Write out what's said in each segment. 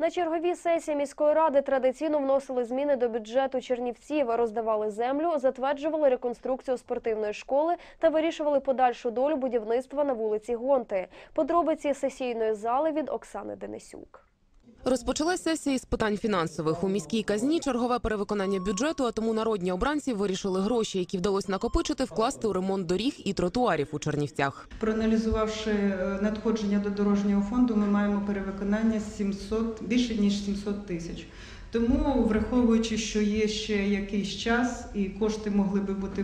На черговій сесії міської ради традиційно вносили зміни до бюджету Чернівців, роздавали землю, затверджували реконструкцію спортивної школи та вирішували подальшу долю будівництва на вулиці Гонти. Подробиці сесійної зали від Оксани Денисюк. Розпочалась сесія із питань фінансових. У міській казні чергове перевиконання бюджету, а тому народні обранці вирішили гроші, які вдалося накопичити, вкласти у ремонт доріг і тротуарів у Чернівцях. Проаналізувавши е, надходження до дорожнього фонду, ми маємо перевиконання 700, більше ніж 700 тисяч. Тому, враховуючи, що є ще якийсь час і кошти могли би бути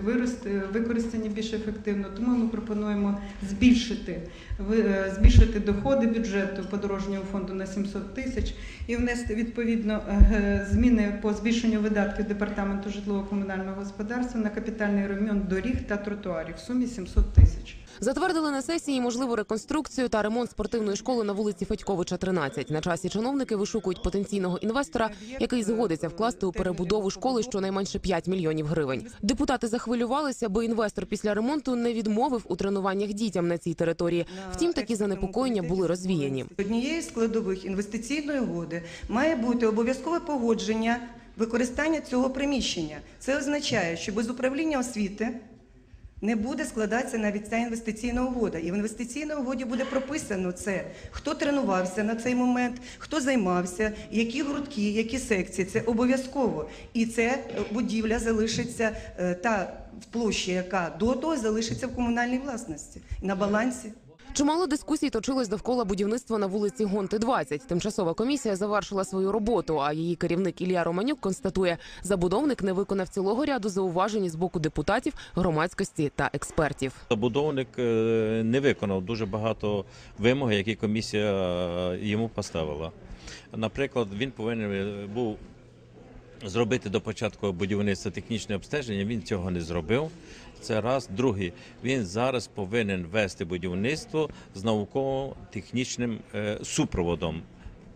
використані більш ефективно, тому ми пропонуємо збільшити, е, збільшити доходи бюджету по дорожньому фонду на 700 тисяч і внести відповідно е, зміни по збільшенню видатків департаменту житлово-комунального господарства на капітальний ремонт доріг та тротуарів в сумі 700 тисяч. Затвердили на сесії можливу реконструкцію та ремонт спортивної школи на вулиці Федьковича, 13. На часі чиновники вишукують потенційного інвестора, який згодиться вкласти у перебудову школи щонайменше 5 мільйонів гривень. Депутати захвилювалися, бо інвестор після ремонту не відмовив у тренуваннях дітям на цій території. Втім, такі занепокоєння були розвіяні. Однією з складових інвестиційної угоди має бути обов'язкове погодження використання цього приміщення. Це означає, що без управління освіти не буде складатися навіть ця інвестиційна угода. І в інвестиційній угоді буде прописано це, хто тренувався на цей момент, хто займався, які грудки, які секції. Це обов'язково. І це будівля залишиться е, та площа, яка до того залишиться в комунальній власності на балансі. Чимало дискусій точилось довкола будівництва на вулиці Гонти 20. Тимчасова комісія завершила свою роботу. А її керівник Ілля Романюк констатує, забудовник не виконав цілого ряду зауважень з боку депутатів, громадськості та експертів. Забудовник е, не виконав дуже багато вимог, які комісія е, йому поставила. Наприклад, він повинен е, був зробити до початку будівництва технічне обстеження. Він цього не зробив. Це раз. Другий, він зараз повинен вести будівництво з науково-технічним е, супроводом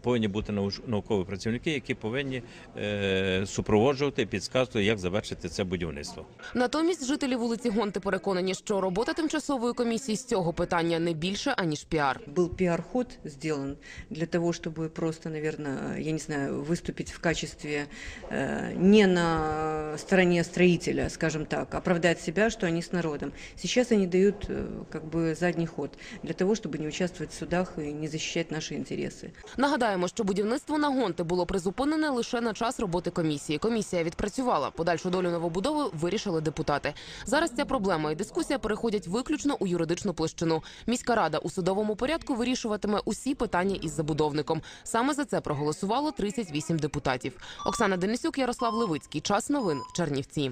Повинні бути науч- наукові працівники, які повинні е, супроводжувати і підказувати, як завершити це будівництво. Натомість жителі вулиці Гонти переконані, що робота тимчасової комісії з цього питання не більше аніж піар. был пиар-ход сделан для того, чтобы просто, наверное, я не знаю, выступить в качестве э, не на стороне строителя, скажем так, оправдать себя, что они с народом. Сейчас они дают э, как бы задний ход для того, чтобы не участвовать в судах и не защищать наши интересы. Нагадаємо, що будівництво на Гонти було призупинене лише на час роботи комісії. Комісія відпрацювала. Подальшу долю новобудови вирішили депутати. Зараз ця проблема і дискусія переходять виключно у юридичну площину. Міська рада у судовому порядку вирішуватиме усі питання із забудовником. Саме за це проголосувало 38 депутатів. Оксана Денисюк, Ярослав Левицький. Час новин в Чернівці.